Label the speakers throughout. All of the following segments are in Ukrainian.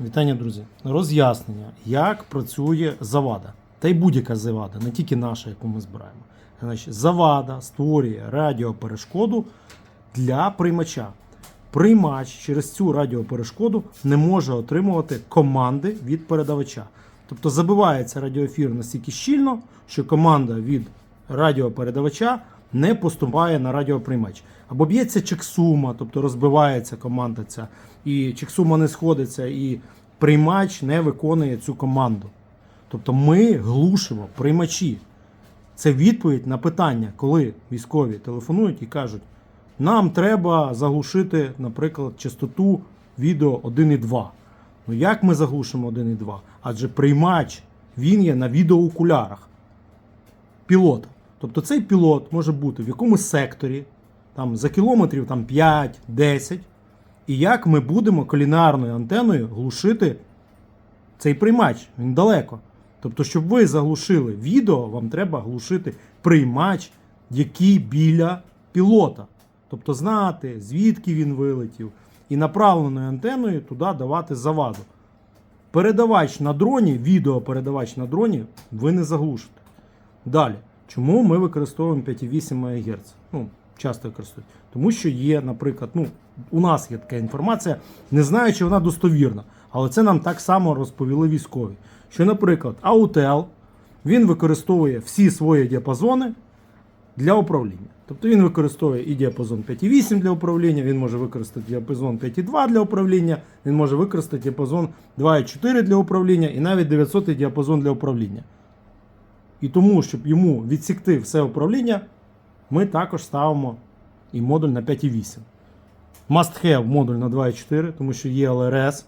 Speaker 1: Вітання, друзі. Роз'яснення, як працює завада. Та й будь-яка завада, не тільки наша, яку ми збираємо. Значить, завада створює радіоперешкоду для приймача. Приймач через цю радіоперешкоду не може отримувати команди від передавача. Тобто забивається радіоефір настільки щільно, що команда від радіопередавача не поступає на радіоприймач. Або б'ється чексума, тобто розбивається команда ця, і чексума не сходиться, і приймач не виконує цю команду. Тобто ми глушимо приймачі. Це відповідь на питання, коли військові телефонують і кажуть, нам треба заглушити, наприклад, частоту відео 1,2. Ну як ми заглушимо 1,2? Адже приймач він є на відеоокулярах пілота. Тобто цей пілот може бути в якомусь секторі, там за кілометрів там 5-10. І як ми будемо колінарною антеною глушити цей приймач? Він далеко. Тобто, щоб ви заглушили відео, вам треба глушити приймач, який біля пілота. Тобто знати, звідки він вилетів, і направленою антеною туди давати заваду. Передавач на дроні, відеопередавач на дроні, ви не заглушите. Далі, чому ми використовуємо 5,8 МГц? Ну, часто використовують. Тому що є, наприклад, ну, у нас є така інформація, не знаю, чи вона достовірна, але це нам так само розповіли військові. Що, наприклад, Autel, він використовує всі свої діапазони для управління. Тобто він використовує і діапазон 5,8 для управління, він може використати діапазон 5,2 для управління, він може використати діапазон 2,4 для управління і навіть 900 діапазон для управління. І тому, щоб йому відсікти все управління, ми також ставимо і модуль на 5,8. Must have модуль на 2,4, тому що є LRS,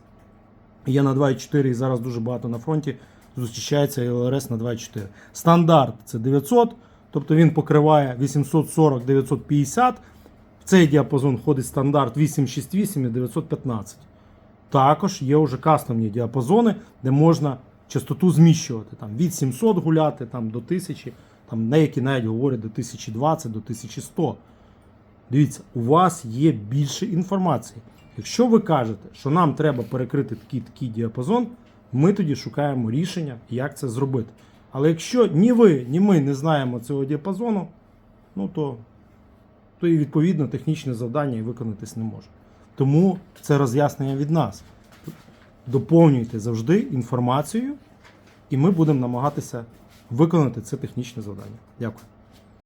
Speaker 1: є на 2,4 і зараз дуже багато на фронті зустрічається LRS на 2,4. Стандарт це 900, тобто він покриває 840-950. В цей діапазон входить стандарт 868 і 915. Також є вже кастомні діапазони, де можна частоту зміщувати. Там від 700 гуляти там, до 1000, там деякі навіть говорять до 1020, до 1100. Дивіться, у вас є більше інформації. Якщо ви кажете, що нам треба перекрити такий такий діапазон, ми тоді шукаємо рішення, як це зробити. Але якщо ні ви, ні ми не знаємо цього діапазону, ну то, то і відповідно технічне завдання і виконатись не може. Тому це роз'яснення від нас. Доповнюйте завжди інформацією, і ми будемо намагатися виконати це технічне завдання. Дякую.